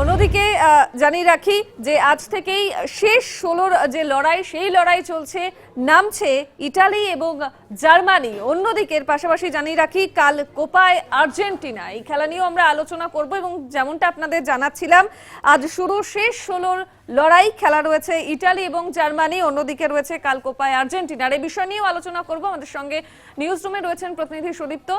অন্যদিকে জানিয়ে রাখি যে আজ থেকেই শেষ ষোলোর যে লড়াই, সেই লড়াই চলছে, নামছে ইটালি এবং জার্মানি। অন্যদিকের পাশাপাশি জানিয়ে রাখি, কাল কোপায় আর্জেন্টিনা। এই খেলা নিয়েও আমরা আলোচনা করব এবং যেমনটা আপনাদের জানাচ্ছিলাম, আজ শুরু শেষ ষোলোর লড়াই, খেলা রয়েছে ইটালি এবং জার্মানি, অন্যদিকে রয়েছে কাল কোপায় আর্জেন্টিনার। এই বিষয় নিয়েও আলোচনা করব। আমাদের সঙ্গে নিউজ রুমে রয়েছেন প্রতিনিধি সুদীপ্ত।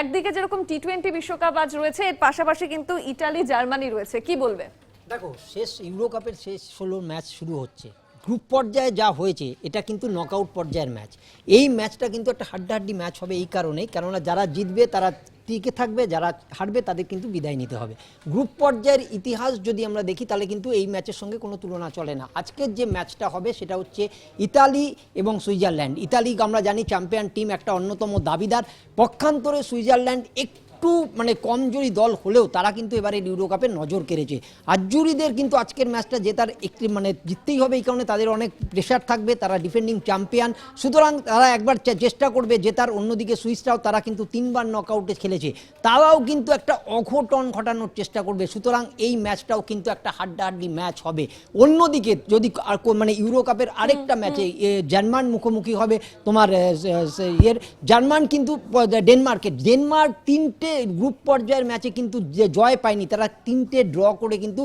একদিকে যেরকম টি টোয়েন্টি বিশ্বকাপ আজ রয়েছে, এর পাশাপাশি কিন্তু ইটালি, জার্মানি রয়েছে। কি বলবে? দেখো, শেষ ইউরো কাপের শেষ ষোলো ম্যাচ শুরু হচ্ছে। গ্রুপ পর্যায়ে যা হয়েছে, এটা কিন্তু নকআউট পর্যায়ের ম্যাচ এই ম্যাচটা কিন্তু একটা হাড্ডাহাড্ডি ম্যাচ হবে এই কারণেই, কেননা যারা জিতবে তারা টিকে থাকবে, যারা হারবে তাদের কিন্তু বিদায় নিতে হবে। গ্রুপ পর্যায়ের ইতিহাস যদি আমরা দেখি, তাহলে কিন্তু এই ম্যাচের সঙ্গে কোনো তুলনা চলে না। আজকের যে ম্যাচটা হবে, সেটা হচ্ছে ইতালি এবং সুইজারল্যান্ড। ইতালি, আমরা জানি চ্যাম্পিয়ন টিম একটা অন্যতম দাবিদার। পক্ষান্তরে সুইজারল্যান্ড একটু মানে কমজোরি দল হলেও তারা কিন্তু এবারে ইউরো কাপে নজর কেড়েছে। আজুরিদের কিন্তু আজকের ম্যাচটা জেতার একটি মানে জিততেই হবে এই কারণে তাদের অনেক প্রেশার থাকবে তারা ডিফেন্ডিং চ্যাম্পিয়ন সুতরাং তারা একবার চেষ্টা করবে জেতার অন্যদিকে সুইসরাও তারা কিন্তু তিনবার নকআউটে খেলেছে। তারাও কিন্তু একটা অঘটন ঘটানোর চেষ্টা করবে। সুতরাং এই ম্যাচটাও কিন্তু একটা হাড্ডাহাড্ডি ম্যাচ হবে। অন্যদিকে যদি মানে ইউরো কাপের আরেকটা ম্যাচে জার্মান মুখোমুখি হবে তোমার ইয়ের জার্মান কিন্তু ডেনমার্কের। ডেনমার্ক তিনটে গ্রুপ পর্যায়ের ম্যাচে কিন্তু যে জয় পায়নি তারা তিনটে ড্র করে কিন্তু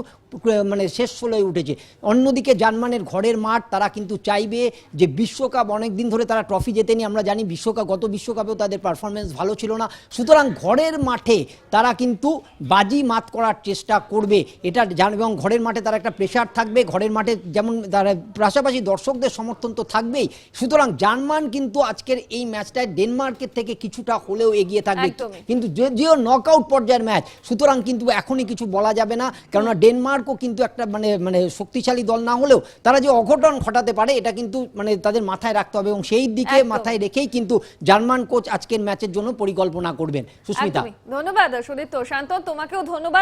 মানে শেষ ষোলোয় উঠেছে। অন্যদিকে জার্মানের ঘরের মাঠ তারা কিন্তু চাইবে যে বিশ্বকাপ অনেক দিন ধরে তারা ট্রফি জেতেনি। আমরা জানি বিশ্বকাপ গত বিশ্বকাপেও তাদের পারফরমেন্স ভালো ছিল না। সুতরাং ঘরের মাঠে তারা কিন্তু বাজি মাত করার চেষ্টা করবে। এটা জান এবং ঘরের মাঠে তারা একটা প্রেশার থাকবে। ঘরের মাঠে যেমন তারা পাশাপাশি দর্শকদের সমর্থন তো থাকবেই। সুতরাং জার্মান কিন্তু আজকের এই ম্যাচটায় ডেনমার্কের থেকে কিছুটা হলেও এগিয়ে থাকবে। কিন্তু যদিও নকআউট পর্যায়ের ম্যাচ সুতরাং কিন্তু এখনই কিছু বলা যাবে না। কেননা ডেনমার্কও কিন্তু একটা মানে মানে শক্তিশালী দল না হলেও তারা যে অঘটন ঘটাতে পারে এটা কিন্তু মানে তাদের মাথায় রাখতে হবে এবং সেই দিকে মাথায় রেখেই কিন্তু জার্মান কোচ আজকের ম্যাচের জন্য পরিকল্পনা করবেন। সুস্মিতা। ধন্যবাদ সুদীপ্ত। শান্ত তোমাকেও ধন্যবাদ।